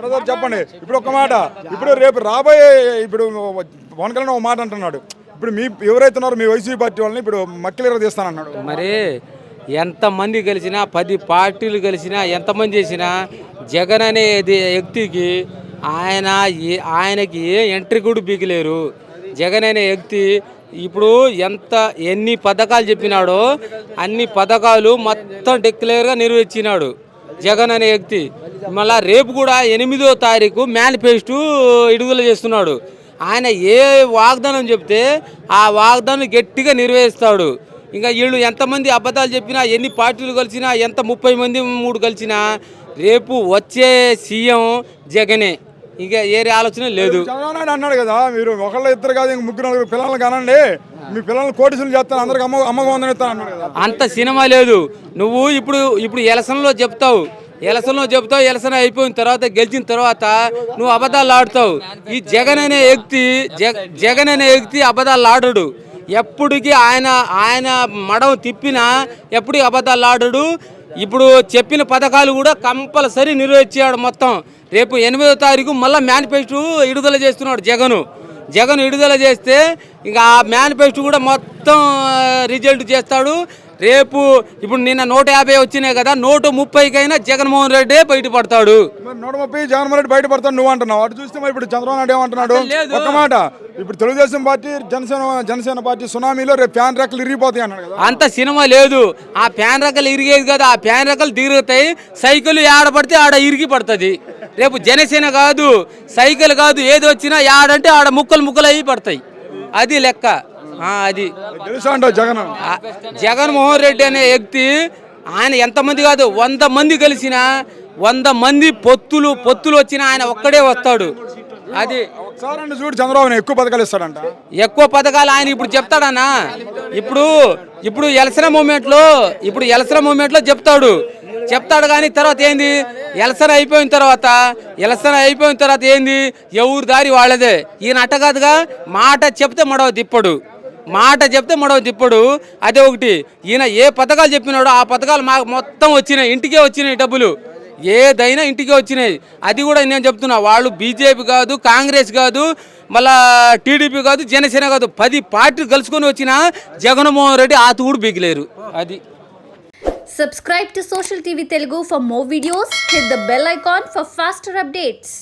Brother చెప్పండి. ఇప్పుడు ఒక మాట. ఇప్పుడు రేపు రాబోయే ఇప్పుడు పవన్ కళ్యాణ్ ఒక మాట అంటున్నాడు. ఇప్పుడు మీ ఎవరైతే ఉన్నారో మీ వైసీపీ పార్టీ వాళ్ళని ఇప్పుడు మక్కిలి తీస్తానన్నాడు. మరి ఎంతమంది కలిసినా పది పార్టీలు కలిసినా ఎంతమంది చేసినా జగన్ అనేది వ్యక్తికి ఆయన ఆయనకి ఏ ఎంట్రీ కూడా బీకలేరు జగన్ అనే వ్యక్తి ఇప్పుడు ఎంత ఎన్ని పథకాలు చెప్పినాడో అన్ని పథకాలు మొత్తం డిక్లేర్గా నిర్వహించినాడు జగన్ అనే వ్యక్తి. మళ్ళా రేపు కూడా ఎనిమిదో తారీఖు మేనిఫెస్టో విడుదల చేస్తున్నాడు. ఆయన ఏ వాగ్దానం చెప్తే ఆ వాగ్దానం గట్టిగా నిర్వహిస్తాడు ఇంకా వీళ్ళు ఎంతమంది అబద్ధాలు చెప్పినా ఎన్ని పార్టీలు కలిసినా ఎంత ముప్పై మంది మూడు కలిసినా రేపు వచ్చే సీఎం జగనే. ఇంకా ఏరే ఆలోచన లేదు. అన్నాడు కదా మీరు ఒకళ్ళు ఇద్దరు కాదు ఇంక ముగ్గురు నలుగురు పిల్లల్ని కానండి. మీ పిల్లల్ని కోటిసులు చేస్తాను అందరికి అమ్మ అమ్మకం అంత సినిమా లేదు. నువ్వు ఇప్పుడు ఇప్పుడు ఎలసన్లో చెప్తావు. ఎలసనలో చెప్తావు ఎలసన అయిపోయిన తర్వాత గెలిచిన తర్వాత నువ్వు అబద్ధాలు ఆడుతావు. ఈ జగన్ అనే వ్యక్తి జగన్ అనే వ్యక్తి అబద్ధాలు ఆడడు. ఎప్పటికీ ఆయన ఆయన మడం తిప్పినా ఎప్పటికీ అబద్ధాలు ఆడడు. ఇప్పుడు చెప్పిన పథకాలు కూడా కంపల్సరీ నిర్వహించాడు మొత్తం. రేపు ఎనిమిదో తారీఖు మళ్ళీ మేనిఫెస్టో విడుదల చేస్తున్నాడు జగను. జగన్ విడుదల చేస్తే ఇంకా ఆ మేనిఫెస్టో కూడా మొత్తం రిజల్ట్ చేస్తాడు. రేపు ఇప్పుడు నిన్న నూట యాభై వచ్చినాయి కదా నూట ముప్పైకైనా జగన్మోహన్ రెడ్డి బయటపడతాడు. నూట ముప్పై జగన్మోహన్ రెడ్డి బయటపడతాడు నువ్వు అంటున్నావు. అటు చూస్తే ఇప్పుడు చంద్రబాబు నాయుడు ఏమంటున్నాడు. ఒక మాట ఇప్పుడు తెలుగుదేశం పార్టీ జనసేన జనసేన పార్టీ సునామీలో రేపు ఫ్యాన్ రెక్కలు ఇరిగిపోతాయి అన్నాడు అంత సినిమా లేదు. ఆ ఫ్యాన్ రెక్కలు ఇరిగేది కదా ఆ ఫ్యాన్ రెక్కలు తిరుగుతాయి. సైకిల్ ఆడ పడితే ఆడ ఇరిగి పడుతుంది. రేపు జనసేన కాదు సైకిల్ కాదు ఏది వచ్చినా ఆడంటే ఆడ ముక్కలు ముక్కలు అయి పడతాయి. అది లెక్క. అది. తెలుసా జగన్? జగన్మోహన్ రెడ్డి అనే వ్యక్తి ఆయన ఎంతమంది కాదు వంద మంది కలిసిన వంద మంది పొత్తులు పొత్తులు వచ్చిన ఆయన ఒక్కడే వస్తాడు. అది. చూడు చంద్రబాబు ఎక్కువ పథకాలు ఇస్తాడంట. ఎక్కువ పథకాలు ఆయన ఇప్పుడు చెప్తాడన్నా. ఇప్పుడు ఇప్పుడు ఎలసిన మూమెంట్లో ఇప్పుడు ఎలసిన మూమెంట్లో చెప్తాడు. చెప్తాడు కానీ తర్వాత ఏంది? ఎలసన అయిపోయిన తర్వాత ఎలసన అయిపోయిన తర్వాత ఏంది? ఎవరి దారి వాళ్ళదే. ఈయన అట్ట కాదుగా మాట చెప్తే మడవ తిప్పడు. మాట చెప్తే మడవ ఇప్పుడు అదే ఒకటి ఈయన ఏ పథకాలు చెప్పినాడో ఆ పథకాలు మాకు మొత్తం వచ్చినాయి ఇంటికే వచ్చినాయి డబ్బులు. ఏదైనా ఇంటికి వచ్చినాయి. అది కూడా నేను చెప్తున్నా వాళ్ళు బీజేపీ కాదు కాంగ్రెస్ కాదు మళ్ళా టీడీపీ కాదు జనసేన కాదు పది పార్టీలు కలుసుకొని వచ్చిన జగన్మోహన్ రెడ్డి ఆతు కూడా బిగిలేరు. అది. Subscribe to social TV Telugu for more videos hit the bell icon for faster updates